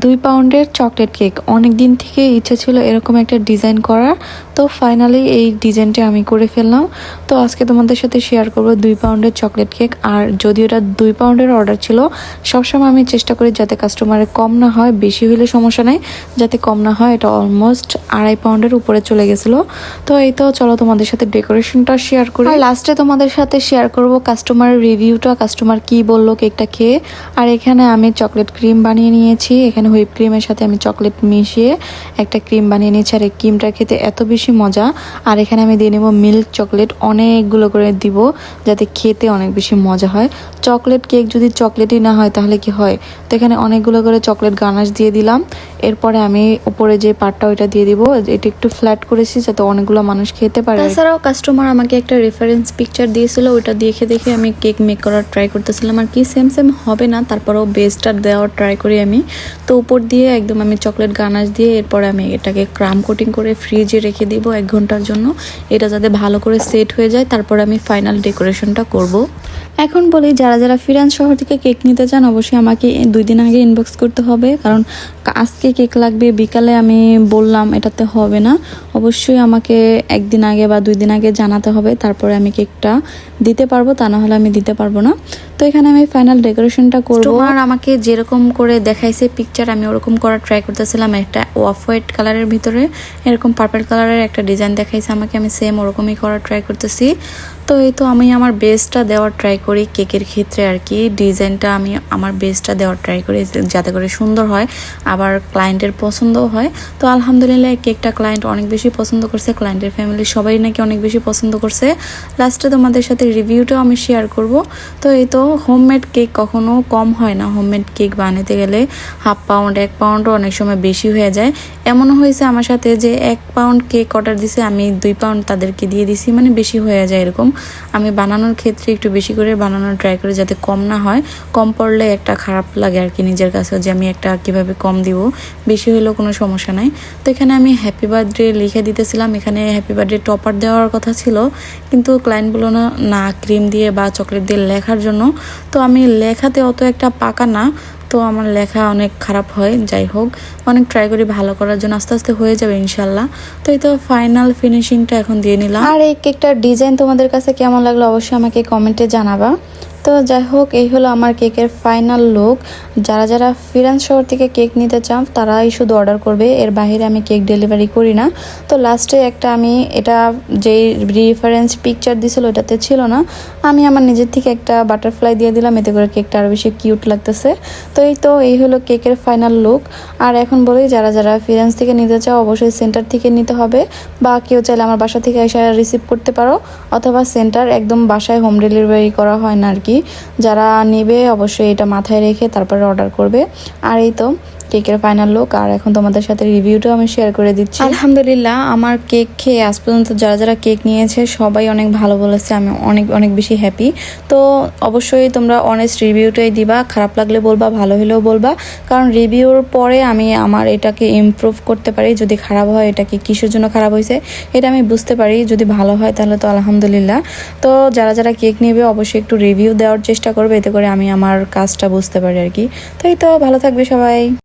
দুই পাউন্ডের chocolate cake. অনেক দিন থেকে ইচ্ছে ছিল এরকম একটা ডিজাইন করার। তো ফাইনালি এই ডিজাইনটা আমি করে ফেললাম। তো আজকে তোমাদের সাথে শেয়ার করব দুই পাউন্ডের চকলেট কেক। আর যদি ওটা দুই পাউন্ডের অর্ডার ছিল, সবসময় আমি চেষ্টা করি যাতে কাস্টমারের কম না হয়, বেশি হলে সমস্যা নেই। যাতে কম না হয়, এটা অলমোস্ট আড়াই পাউন্ডের উপরে চলে গেছিল। তো এই তো চলো তোমাদের সাথে ডেকোরেশনটা শেয়ার করি। আর লাস্টে তোমাদের সাথে শেয়ার করব কাস্টমারের রিভিউটা কাস্টমার কি বলল কেকটা খেয়ে। আর এখানে আমি চকলেট ক্রিম বানিয়ে নিয়েছি, এখানে হুইপ ক্রিমের সাথে আমি চকলেট মিশিয়ে একটা ক্রিম বানিয়ে নিয়েছি। আর এই ক্রিমটা খেতে এত বেশি মজা। আর এখানে আমি দিয়ে নেব মিল্ক চকলেট। অনেকগুলো করে দিব যাতে খেতে অনেক বেশি মজা হয়। চকলেট কেক যদি চকলেটই না হয় তাহলে কি হয়? তো এখানে অনেকগুলো করে চকলেট গানাশ দিয়ে দিলাম। এরপরে আমি উপরে যে পাটটা ওইটা দিয়ে দিব। এটা একটু ফ্ল্যাট করেছি যাতে অনেকগুলো মানুষ খেতে পারে। তাছাড়াও কাস্টমার আমাকে একটা রেফারেন্স পিকচার দিয়েছিল। ওইটা দেখে দেখে আমি কেক মেক করার ট্রাই করতেছিলাম। আর কি সেম সেম হবে না। তারপরেও বেসটা দেওয়ার ট্রাই করি আমি। তো উপর দিয়ে একদম আমি চকলেট গানাশ দিয়ে এরপরে আমি এটাকে ক্রাম কোটিং করে ফ্রিজে রেখে দিব এক ঘণ্টার জন্য। এটা যাতে ভালো করে সেট হয়ে যায়, তারপরে আমি ফাইনাল ডেকোরেশনটা করব। এখন বলি, যারা যারা ফিরান্স শহর থেকে কেক নিতে চান, অবশ্যই আমাকে দুই দিন আগে ইনবক্স করতে হবে। কারণ আজকে কেক লাগবে, বিকালে আমি বললাম এটাতে হবে না। অবশ্যই আমাকে একদিন আগে বা দুই দিন আগে জানাতে হবে, তারপরে আমি কেকটা দিতে পারব, তা না হলে আমি দিতে পারব না। তো এখানে আমি ফাইনাল ডেকোরেশনটা করব। আর আমাকে যেরকম করে দেখাইছে পিকচার আমি ওরকম করার ট্রাই করতেছিলাম একটা অফ হোয়াইট কালারের ভিতরে, এরকম পার্পেল কালারের একটা ডিজাইন দেখাইছে আমাকে, আমি সেম ওরকমই করার ট্রাই করতেছি। তো এই তো আমি আমার বেস্টটা দেওয়ার ট্রাই করি কেকের ক্ষেত্রে আর কি। ডিজাইনটা আমি আমার বেস্টটা দেওয়ার ট্রাই করি যাতে করে সুন্দর হয়। আবার ক্লায়েন্টের পছন্দও হয়। তো আলহামদুলিল্লাহ কেকটা ক্লায়েন্ট অনেক বেশি পছন্দ করছে। ক্লায়েন্টের ফ্যামিলি সবাই নাকি অনেক বেশি পছন্দ করছে। লাস্টে তোমাদের সাথে রিভিউটাও আমি শেয়ার করব। তো এই তো হোমমেড কেক কখনো কম হয় না। হোমমেড কেক বানাতে গেলে হাফ পাউন্ড এক পাউন্ডও অনেক সময় বেশি হয়ে যায়। এমনও হয়েছে আমার সাথে যে এক পাউন্ড কেক অর্ডার দিছে, আমি দুই পাউন্ড তাদেরকে দিয়ে দিছি মানে বেশি হয়ে যায় এরকম। আমি বানানোর ক্ষেত্রে একটু বেশি করে বানানোর ট্রাই করি যাতে কম না হয়। কম পড়লে একটা খারাপ লাগে আর কি নিজের কাছেও যে আমি একটা কীভাবে কম দিব, বেশি হলেও কোনো সমস্যা নাই। তো এখানে আমি হ্যাপি বার্থডে লিখে দিতেছিলাম, এখানে হ্যাপি বার্থডে টপার দেওয়ার কথা ছিল, কিন্তু ক্লায়েন্ট বলো না না ক্রিম দিয়ে বা চকলেট দিয়ে লেখার জন্য। তো আমি লেখাতে অত একটা পাকা না তো আমার লেখা অনেক খারাপ হয়, যাই হোক। অনেক ট্রাই করি, ভালো করার জন্য আস্তে আস্তে হয়ে যাবে, ইনশাল্লাহ। তো এই তো ফাইনাল ফিনিশিংটা এখন দিয়ে নিলাম। আর এই কেকটার ডিজাইন তোমাদের কাছে কেমন লাগল অবশ্যই আমাকে কমেন্টে জানাবা। তো যাই হোক, এই হলো আমার কেকের ফাইনাল লুক যারা যারা ফিরান শহর থেকে কেক নিতে চান, তারাই শুধু অর্ডার করবে। এর বাইরে আমি কেক ডেলিভারি করি না। তো লাস্টে একটা আমি, এটা যেই রেফারেন্স পিকচার দিছিল, ওটাতে ছিল না। আমি আমার নিজের থেকে একটা বাটারফ্লাই দিয়ে দিলাম, এতে করে কেকটা আরও বেশি কিউট লাগতেছে। তো এই তো, এই হলো কেকের ফাইনাল লুক আর এখন বলি, যারা যারা ফিরান্স থেকে নিতে চাও, অবশ্যই সেন্টার থেকে নিতে হবে। বা কেউ চাইলে আমার বাসা থেকে এসে রিসিভ করতে পারো। অথবা সেন্টার একদম বাসায় হোম ডেলিভারি করা হয় না আর কি যারা নেবে অবশ্যই এটা মাথায় রেখে তারপরে অর্ডার করবে। আর এই তো কেকের ফাইনাল লুক আর এখন তোমাদের সাথে রিভিউটাও আমি শেয়ার করে দিচ্ছি। আলহামদুলিল্লাহ, আমার কেক খেয়ে আজ পর্যন্ত যারা যারা কেক নিয়েছে, সবাই অনেক ভালো বলেছে, আমি অনেক অনেক বেশি হ্যাপি তো অবশ্যই তোমরা অনেস্ট রিভিউটাই দিবা, খারাপ লাগলে বলবা, ভালো হলেও বলবা। কারণ রিভিউর পরে আমি আমার এটাকে ইমপ্রুভ করতে পারি, যদি খারাপ হয় এটাকে কিসের জন্য খারাপ হয়েছে, এটা আমি বুঝতে পারি। যদি ভালো হয় তাহলে তো আলহামদুলিল্লাহ। তো যারা যারা কেক নেবে, অবশ্যই একটু রিভিউ দেওয়ার চেষ্টা করবে, এতে করে আমি আমার কাজটা বুঝতে পারি আর কি। তো এই তো, ভালো থাকবে সবাই।